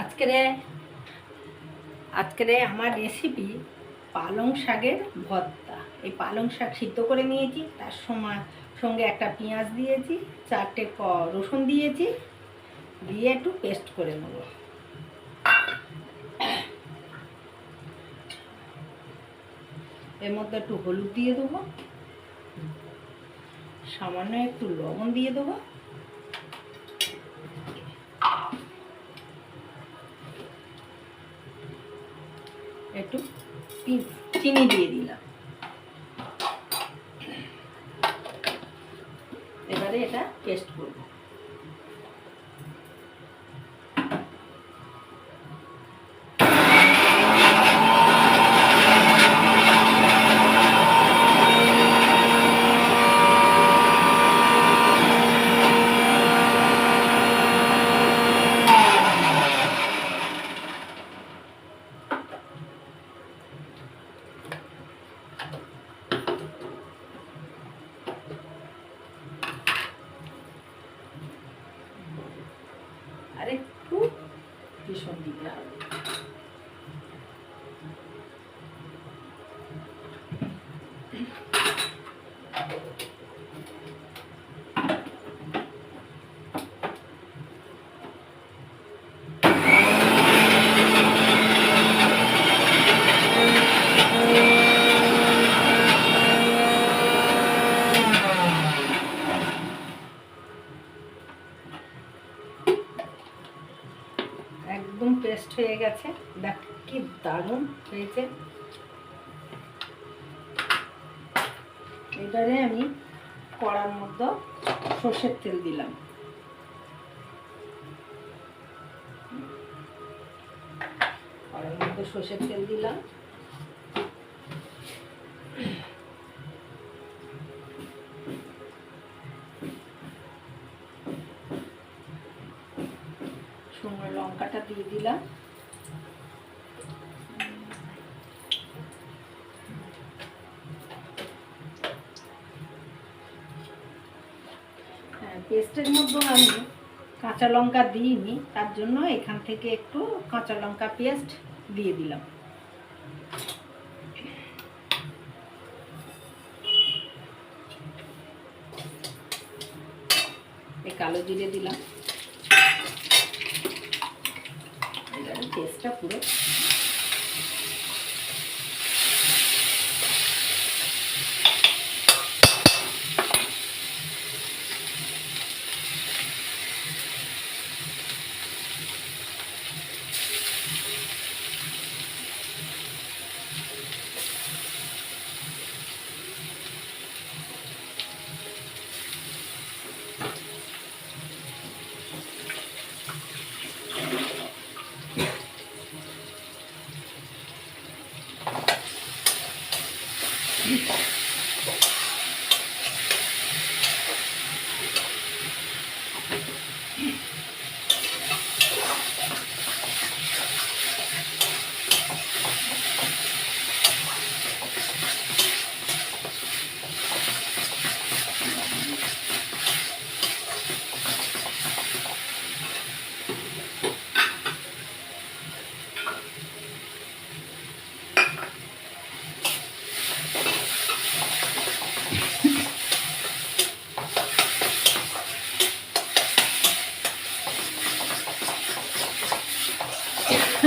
আজকেরে আজকেরে আমার রেসিপি পালং শাকের ভর্তা। এই পালং শাক সিদ্ধ করে নিয়েছি, তার সময় সঙ্গে একটা পেঁয়াজ দিয়েছি, চারটে ক, রসুন দিয়েছি, দিয়ে একটু পেস্ট করে নেব। এর মধ্যে একটু হলুদ দিয়ে দেবো, সামান্য একটু লবণ দিয়ে দেবো। একটু চিনি দিয়ে দিলাম। এবারে এটা টেস্ট করব। gila. পেস্ট হয়ে গেছে। দেখ কি দারুণ হয়েছে। এবারে আমি কড়ার মধ্যে সর্ষের তেল দিলাম। কড়ার মধ্যে সর্ষের তেল দিলাম। শুকনো লঙ্কাটা দিয়ে দিলাম। পেস্টের মধ্যে আমি কাঁচা লঙ্কা দিইনি, তার জন্য এখান থেকে একটু কাঁচা লঙ্কা পেস্ট দিয়ে দিলাম। এই কালো জিরে দিলাম। পেস্টটা পুরো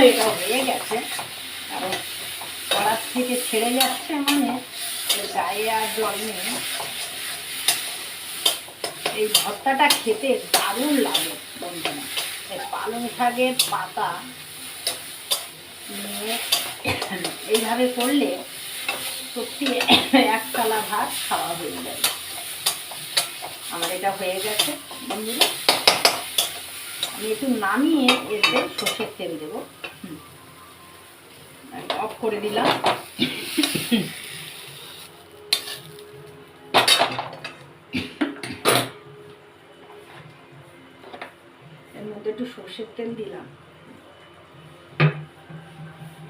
এটা হয়ে গেছে কারণ কড়ার থেকে ছেড়ে যাচ্ছে মানে গায়ে আর জল নেই এই ভর্তাটা খেতে দারুণ লাগে বন্ধুরা এই পালং শাকের পাতা নিয়ে এইভাবে করলে সত্যি এক থালা ভাত খাওয়া হয়ে যাবে আমার এটা হয়ে গেছে বন্ধুরা আমি একটু নামিয়ে এতে সর্ষের তেল দেবো অফ করে দিলাম। এর মধ্যে একটু সর্ষের তেল দিলাম।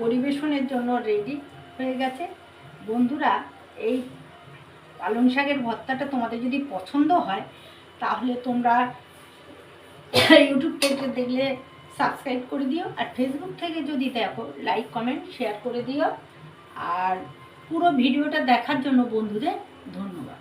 পরিবেশনের জন্য রেডি হয়ে গেছে। বন্ধুরা, এই পালং শাকের ভর্তাটা তোমাদের যদি পছন্দ হয়, তাহলে তোমরা ইউটিউব থেকে দেখলে সাবস্ক্রাইব করে দিও আর ফেসবুক থেকে যদি দেখো লাইক কমেন্ট শেয়ার করে দিও। আর পুরো ভিডিওটা দেখার জন্য বন্ধুদের ধন্যবাদ।